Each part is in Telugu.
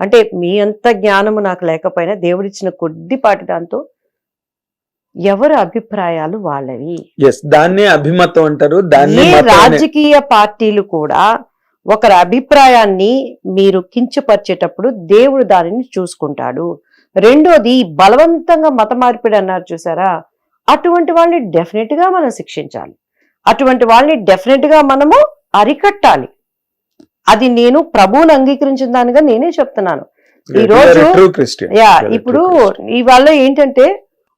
అంటే మీ అంత జ్ఞానము నాకు లేకపోయినా దేవుడిచ్చిన కొద్దిపాటి దాంతో ఎవరి అభిప్రాయాలు వాళ్ళవి? దాన్నే అభిమతం అంటారు దాన్ని రాజకీయ పార్టీలు కూడా ఒకరి అభిప్రాయాన్ని మీరు కించపరిచేటప్పుడు దేవుడు దానిని చూసుకుంటాడు. రెండోది బలవంతంగా మత మార్పిడి అన్నారు చూసారా? అటువంటి వాళ్ళని డెఫినెట్గా మనం శిక్షించాలి. అటువంటి వాళ్ళని డెఫినెట్గా మనము అరికట్టాలి. అది నేను ప్రభువుని అంగీకరించిన దానిగా నేనే చెప్తున్నాను. ఈ రోజు యా ఇప్పుడు ఇవాళ ఏంటంటే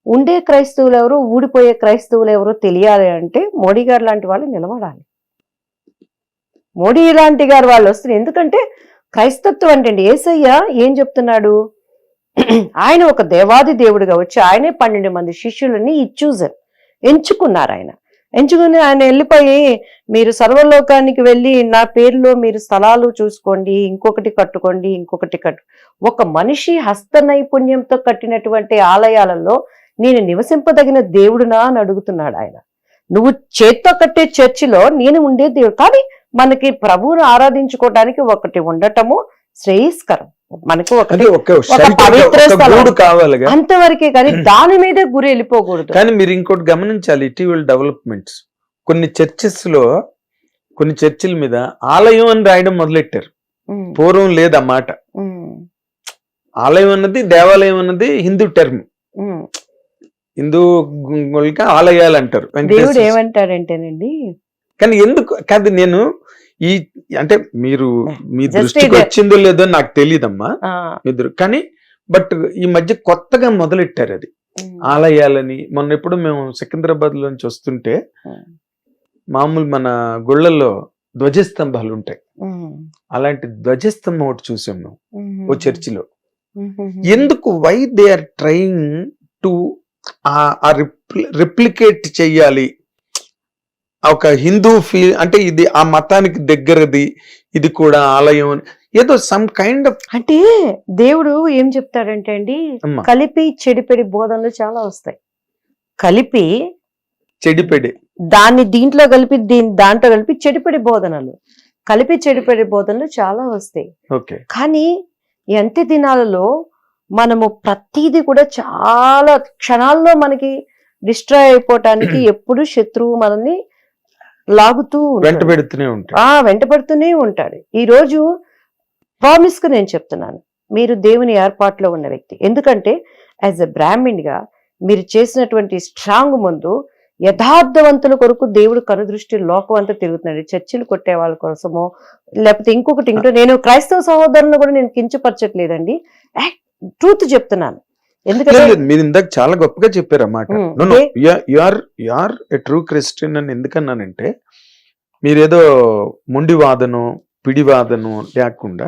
ఉండే క్రైస్తవులు ఎవరు ఊడిపోయే క్రైస్తవులు ఎవరో తెలియాలి అంటే మోడీ గారు లాంటి వాళ్ళు నిలబడాలి. మోడీ లాంటి గారు వాళ్ళు వస్తారు ఎందుకంటే క్రైస్తత్వం అంటే ఏసయ్య ఏం చెప్తున్నాడు? ఆయన ఒక దేవాది దేవుడిగా వచ్చి ఆయనే పన్నెండు మంది శిష్యులని చూసారు ఎంచుకున్నారు ఆయన. ఎంచుకుని ఆయన వెళ్ళిపోయి మీరు సర్వలోకానికి వెళ్ళి నా పేరులో మీరు స్థలాలు చూసుకోండి ఇంకొకటి కట్టుకోండి ఇంకొకటి కట్టు. ఒక మనిషి హస్త నైపుణ్యంతో కట్టినటువంటి ఆలయాలలో నేను నివసింపదగిన దేవుడునా అని అడుగుతున్నాడు ఆయన. నువ్వు చేత్తో కట్టే చర్చిలో నేను ఉండే దేవుడు. కానీ మనకి ప్రభువును ఆరాధించుకోవడానికి ఒకటి ఉండటము శ్రేయస్కరం. మనకు అంతవరకే కానీ దాని మీదే గురి వెళ్ళిపోకూడదు. కానీ మీరు ఇంకోటి గమనించాలి ఇటీవల డెవలప్మెంట్స్ కొన్ని చర్చెస్లో కొన్ని చర్చిల మీద ఆలయం అని రాయడం మొదలెట్టారు. ఉమ్, పూర్వం లేదు ఆ మాట ఉమ్, ఆలయం అన్నది దేవాలయం అన్నది హిందూ టర్మ్. హిందూ ఆలయాలు అంటారు. ఏమంటాడంటేనండి? కానీ ఎందుకు కాదు నేను ఈ అంటే మీరు మీ దృష్టికి. వచ్చిందో లేదో నాకు తెలియదమ్మా మీరు కానీ బట్ ఈ మధ్య కొత్తగా మొదలెట్టారు అది. ఆలయాలని మొన్న ఎప్పుడు మేము సికింద్రాబాద్ లోంచి వస్తుంటే మామూలు మన గుళ్ళల్లో ధ్వజస్తంభాలు ఉంటాయి. అలాంటి ధ్వజస్తంభం ఒకటి చూసాం మేము. ఓ చర్చిలో. ఎందుకు why they are trying to replicate చెయ్యాలి ఒక హిందూ ఫీ అంటే ఇది ఆ మతానికి దగ్గరది ఇది కూడా ఆలయం ఏదో సమ్ కైండ్ ఆఫ్ అంటే దేవుడు ఏం చెప్తాడంటే అండి అమ్మా. కలిపి చెడిపెడి బోధనలు చాలా వస్తాయి. కలిపి చెడిపెడే. దాన్ని దీంట్లో కలిపి దీని దాంట్లో కలిపి చెడిపెడి బోధనలు. కలిపి చెడిపెడి బోధనలు చాలా వస్తాయి. ఓకే. కానీ ఈ అంత్య దినాలలో మనము ప్రతిదీ కూడా చాలా క్షణాల్లో మనకి డిస్ట్రాయ్ అయిపోవటానికి ఎప్పుడు శత్రువు మనల్ని లాగుతూ ఉంటాడు. వెంట పెడుతూనే ఉంటాయి ఆ వెంటపడుతూనే ఉంటాడు. ఈ రోజు ప్రామిస్గా నేను చెప్తున్నాను. మీరు దేవుని ఏర్పాట్లో ఉన్న వ్యక్తి. ఎందుకంటే యాజ్ ఎ బ్రాహ్మిన్గా మీరు చేసినటువంటి స్ట్రాంగ్ ముందు యథార్థవంతుల కొరకు దేవుడు కనుదృష్టి లోకం అంతా తిరుగుతున్నాడు. చర్చిలు కొట్టే వాళ్ళ కోసమో లేకపోతే ఇంకొకటి ఇంకో నేను క్రైస్తవ సహోదరులను కూడా నేను కించపరచట్లేదండి. ట్రూత్ చెప్తున్నాను. ఎందుకంటే మీరు ఇందాక చాలా గొప్పగా చెప్పారు అన్నమాట ఉమ్, a- are are a true Christian అని ఎందుకన్నానంటే మీరేదో మొండి వాదను పిడి వాదను లేకుండా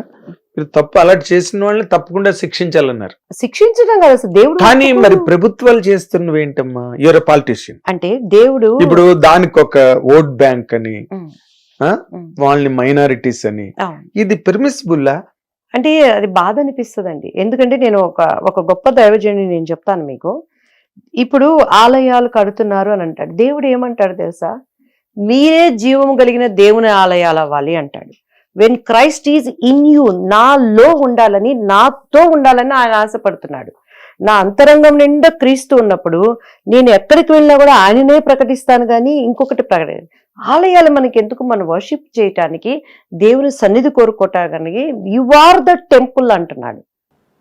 మీరు తప్పు అలర్ట్ చేసిన వాళ్ళని తప్పకుండా శిక్షించాలన్నారు. శిక్షించడం కదా దేవుడు కానీ. మరి ప్రభుత్వాలు చేస్తున్నవి ఏంటమ్మా? యువర్ పాలిటిషియన్ అంటే దేవుడు ఇప్పుడు దానికి ఒక ఓట్ బ్యాంక్ అని వాళ్ళని మైనారిటీస్ అని. ఇది పెర్మిసిబుల్లా అంటే అది బాధ అనిపిస్తుందండి. ఎందుకంటే నేను ఒక ఒక గొప్ప దైవజనుని నేను చెప్తాను మీకు. ఇప్పుడు ఆలయాలు కడుతున్నారు అని అంటాడు. దేవుడు ఏమంటాడు తెలుసా? మీరే జీవము కలిగిన దేవుని ఆలయాలు అవ్వాలి అంటాడు. When Christ is in you నాలో ఉండాలని నాతో ఉండాలని ఆయన ఆశపడుతున్నాడు. నా అంతరంగం నిండా క్రీస్తు ఉన్నప్పుడు నేను ఎక్కడికి వెళ్ళినా కూడా ఆయననే ప్రకటిస్తాను కానీ ఇంకొకటి ప్రకటి ఆలయాలు మనకి ఎందుకు మనం వర్షిప్ చేయటానికి దేవుని సన్నిధి కోరుకోవటానికి యు ఆర్ ద టెంపుల్ అంటున్నాడు.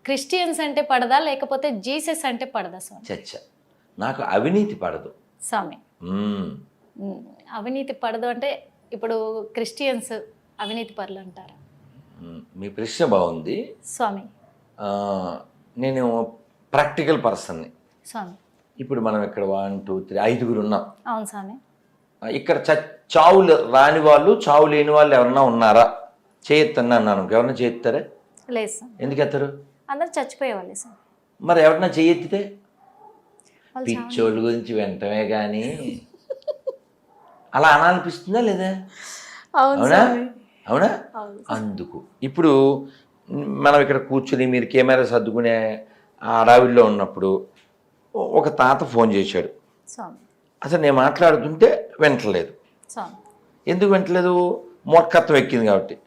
క్రిస్టియన్స్ అంటే పడదా? లేకపోతే జీసస్ అంటే పడదా స్వామి? చర్చ నాకు అవినీతి పడదు. స్వామి. అవినీతి పడదు అంటే ఇప్పుడు క్రిస్టియన్స్ అవినీతి పరులు అంటారా. మీ ప్రశ్న బాగుంది. స్వామి. నేను ప్రాక్టికల్ పర్సన్ని. స్వామి. ఇప్పుడు మనం ఇక్కడ వన్ టూ త్రీ ఐదుగురు ఉన్నాం. అవును స్వామి. ఇక్కడ చ చావులు రాని వాళ్ళు చావు లేని వాళ్ళు ఎవరన్నా ఉన్నారా? చేయొత్తన్నా అన్నాను. ఎవరన్నా చేయెత్తారా? లేదు స్వామి. ఎందుకు ఎత్తారు అందరు చచ్చిపోయేవాళ్ళే స్వామి. మరి ఎవరన్నా చేయెత్తితే? పిచ్చోళ్ళ గురించి వెంటనే కానీ అలా అనాలనిపిస్తుందా లేదా? అవును అవునా? అందుకు. ఇప్పుడు మనం ఇక్కడ కూర్చుని మీరు కెమెరా సర్దుకునే ఆ అడవిలో ఉన్నప్పుడు ఒక తాత ఫోన్ చేశాడు. అసలు నేను మాట్లాడుతుంటే వింటలేదు ఎందుకు వింటలేదు మూర్ఖత్వం ఎక్కింది కాబట్టి.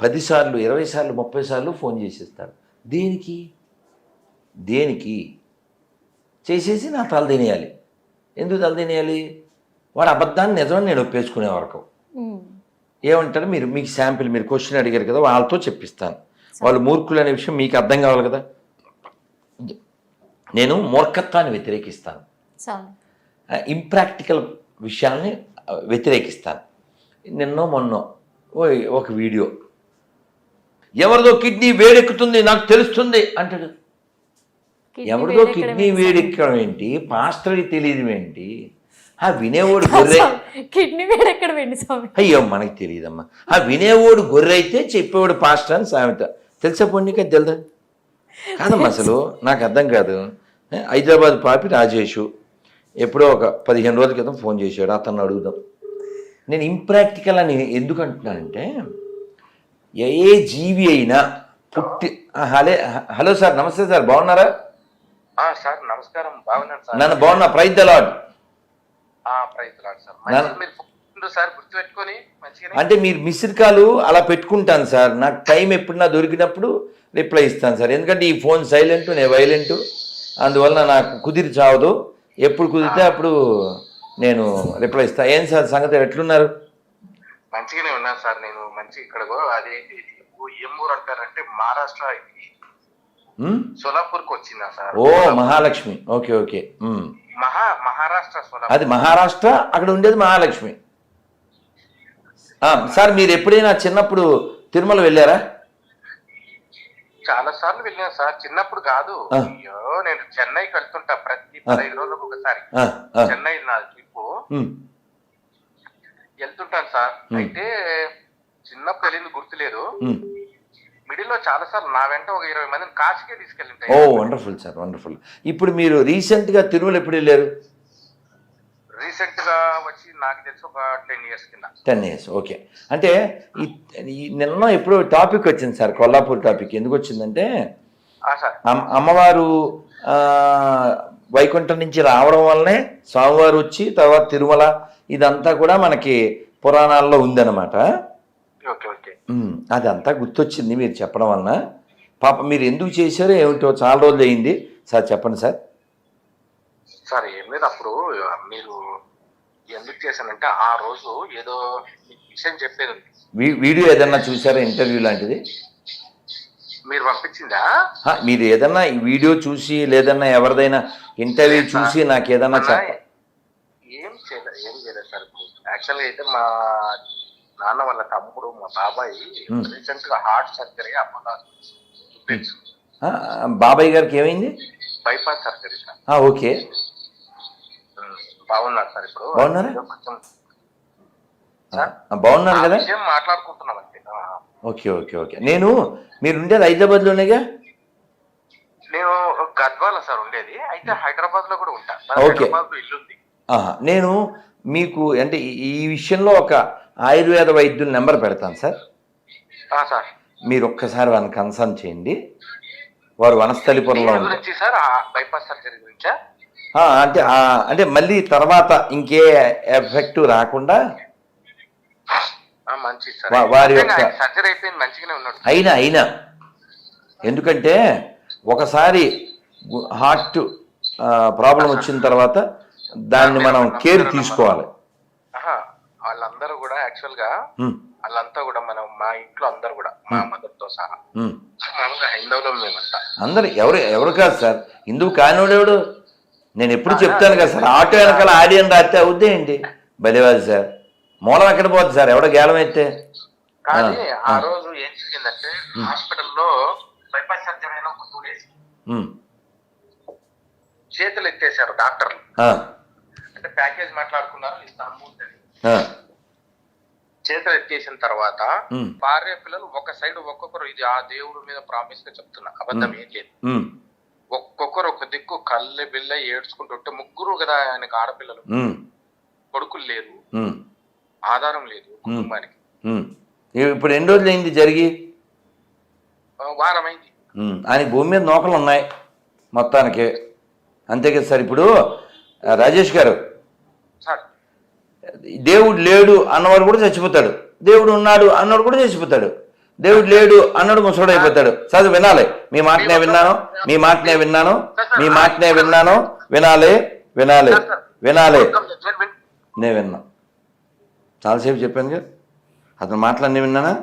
పదిసార్లు ఇరవై సార్లు ముప్పై సార్లు ఫోన్ చేసేస్తాడు. దేనికి? దేనికి? చేసేసి నా తల తినేయాలి. ఎందుకు తల తినేయాలి? వాడు అబద్ధాన్ని నిజమని నేను ఒప్పేసుకునే వరకు. ఏమంటారు? మీరు మీకు శాంపిల్ మీరు క్వశ్చన్ అడిగారు కదా వాళ్ళతో చెప్పిస్తాను. వాళ్ళు మూర్ఖులు అనే విషయం మీకు అర్థం కావాలి కదా? నేను మూర్ఖత్వాన్ని వ్యతిరేకిస్తాను. ఇంప్రాక్టికల్ విషయాల్ని వ్యతిరేకిస్తాను. నిన్నో మొన్నో ఓ ఒక వీడియో. ఎవరిదో కిడ్నీ వేడెక్కుతుంది నాకు తెలుస్తుంది అంటాడు. ఎవరిదో కిడ్నీ వేడెక్కడం ఏంటి? పాస్టర్కి తెలియదు ఏంటి? ఆ వినేవాడు గొర్రె? కిడ్నీ వేడెక్కడ వెండి స్వామి? అయ్యో మనకి తెలియదమ్మా. ఆ వినేవాడు గొర్రె అయితే చెప్పేవాడు పాస్టర్ అని సామెత. తెలుసా పొన్నిక తెలుదా? కాదమ్మా అసలు నాకు అర్థం కాదు. హైదరాబాద్ పాపి రాజేషు ఎప్పుడో ఒక పదిహేను రోజుల క్రితం ఫోన్ చేశాడు అతన్ని అడుగుదాం. నేను ఇంప్రాక్టికల్ అని ఎందుకు అంటున్నానంటే ఏ జీవి అయినా పుట్టి హలే హలో సార్ నమస్తే సార్ బాగున్నారా? ఆ సార్ నమస్కారం బాగున్నాను సార్. నన్ను బాగున్నా ప్రైజ్ ద అంటే మీరు మిస్డ్ కాల్ అలా పెట్టుకుంటాను సార్. నాకు టైం ఎప్పుడన్నా దొరికినప్పుడు రిప్లై ఇస్తాను సార్. ఎందుకంటే ఈ ఫోన్ సైలెంట్ నేను వైలెంట్ అందువల్ల నాకు కుదిరి చావదు. ఎప్పుడు కుదిరితే అప్పుడు నేను రిప్లై ఇస్తాను ఏం సార్ సంగతి? ఎట్లున్నారు? మంచిగానే ఉన్నాను సార్ నేను. మంచి ఇక్కడ అదే ఏం ఊరు అంటారంటే మహారాష్ట్ర ఇది ఉమ్? సోలాపూర్కి వచ్చిందా సార్? ఓ మహాలక్ష్మి. Okay okay. ఉమ్. మహా మహారాష్ట్ర సోలాపూర్. అది మహారాష్ట్ర అక్కడ ఉండేది మహాలక్ష్మి. సార్ మీరు ఎప్పుడైనా చిన్నప్పుడు తిరుమల వెళ్ళారా? చాలా సార్లు వెళ్ళాను సార్. చిన్నప్పుడు కాదు. అయ్యో నేను చెన్నైకి వెళ్తుంటా ప్రతి పదహైదు రోజులకు ఒకసారి. చెన్నై నా ట్రిప్ ఉమ్, వెళ్తుంటాను సార్. Hmm. అయితే చిన్నప్పుడు వెళ్ళింది గుర్తులేదు. ఉమ్. మిడిల్లో చాలా సార్లు నా వెంట ఒక ఇరవై మందిని కాశీకే ఓ తీసుకెళ్ళింటాయి వండర్ఫుల్ సార్ వండర్ఫుల్ ఇప్పుడు మీరు రీసెంట్గా తిరుమల ఎప్పుడు వెళ్ళారు? రీసెంట్గా వచ్చి నాకు తెలిసి ఒక టెన్ ఇయర్స్ కింద. టెన్ ఇయర్స్ ఓకే అంటే ఈ నిన్న ఎప్పుడో టాపిక్ వచ్చింది సార్ కొల్లాపూర్ టాపిక్ ఎందుకు వచ్చిందంటే సార్ అమ్మవారు వైకుంఠం నుంచి రావడం వల్లనే స్వామివారు వచ్చి తర్వాత తిరుమల ఇదంతా కూడా మనకి పురాణాల్లో ఉందన్నమాట. ఓకే. అదంతా గుర్తొచ్చింది మీరు చెప్పడం వలన. పాప మీరు ఎందుకు చేశారో ఏమిటో చాలా రోజులు అయింది. సార్ చెప్పండి సార్. సార్ ఏం లేదు అప్పుడు మీరు ఎందుకు చేశానంటే ఆ రోజు ఏదో విషయం చెప్పేది వీడియో ఏదన్నా చూసారా ఇంటర్వ్యూ లాంటిది? మీరు పంపించిందా? మీరు ఏదన్నా ఈ వీడియో చూసి లేదన్నా ఎవరిదైనా ఇంటర్వ్యూ చూసి నాకు ఏదన్నా ఏం చేయలేదు ఏం చేయలేదు సార్. యాక్చువల్గా అయితే మా నాన్న వాళ్ళ తమ్ముడు మా బాబాయ్. రీసెంట్గా హార్ట్ సర్జరీ అప్పుడు ఆ, బాబాయ్ గారికి ఏమైంది? Bypass surgery sir. ఓకే. బాగున్నారు సార్ ఇప్పుడు. బాగున్నారా? కొంచెం బాగున్నారు కదా? మాట్లాడుకుంటున్నాం. Okay okay okay. నేను మీరు ఉండేది హైదరాబాద్లోనేగా నేను గద్వాల సార్ ఉండేది. అయితే హైదరాబాద్లో కూడా ఉంటా. హైదరాబాద్ ఆహా, నేను మీకు అంటే ఈ విషయంలో ఒక ఆయుర్వేద వైద్యుల నెంబర్ పెడతాను సార్. సార్. మీరు ఒక్కసారి వారిని కన్సల్ట్ చేయండి. వారు వనస్థలిపురంలో అంటే అంటే మళ్ళీ తర్వాత ఇంకే ఎఫెక్ట్ రాకుండా వారి యొక్క- అయినా అయినా. ఎందుకంటే ఒకసారి హార్ట్ ప్రాబ్లం వచ్చిన తర్వాత దాన్ని మనం కేర్ తీసుకోవాలి. వాళ్ళందరూ యాక్చువల్గా వాళ్ళంతా కూడా మనం మా ఇంట్లో అందరూ కూడా మా మదర్తో సహా. మామూలుగా హైందవులో మేమంతా. అందరు ఎవరు ఎవరు కాదు సార్. హిందువు కానివాడు ఎవడు? నేను ఎప్పుడు చెప్తాను కదా సార్ ఆటో వెనకాల ఆడియన్ రాస్తే అవుద్దే ఏంటి? బలివాది సార్. మూలం ఎక్కడ పోద్ది సార్ ఎవడో గేలం అయితే కానీ ఆ. రోజు ఏం జరిగిందంటే హాస్పిటల్లో బైపాస్ సర్జరీ అయిన ఒక టూ డేస్ చేతులు ఎత్తేసారు డాక్టర్లు. అంటే ప్యాకేజ్ మాట్లాడుకున్నారు ఆ, చేతులు ఎత్తేసిన తర్వాత భార్య పిల్లలు ఒక సైడ్ ఒక్కొక్కరు ఇది ఆ దేవుడి మీద ప్రామిస్గా చెప్తున్నా. అబద్ధం ఏం లేదు ఒక్కొక్కరు ఒక దిక్కు కళ్ళె బిల్ల ఏడ్చుకుంటుంటే ముగ్గురు కదా ఆయనకు ఆడపిల్లలు. కొడుకులు లేరు. ఆధారం లేదు కుటుంబానికి. ఇప్పుడు ఎన్ని రోజులు అయింది జరిగి వారం అయింది ఆయన భూమి మీద నూకలు ఉన్నాయి మొత్తానికి. అంతే కదా సార్ ఇప్పుడు రాజేష్ గారు దేవుడు లేడు అన్నవాడు కూడా చచ్చిపోతాడు. దేవుడు ఉన్నాడు అన్నవాడు కూడా చచ్చిపోతాడు. దేవుడు లేడు అన్నాడు ముసడు అయిపోతాడు చదువు వినాలి. మీ మాటనే విన్నాను. మీ మాటనే విన్నాను. మీ మాటనే విన్నాను. వినాలి. వినాలి. వినాలి. నేను విన్నా. చాలాసేపు చెప్పాను కదా. అతను మాటలన్నీ విన్నానా?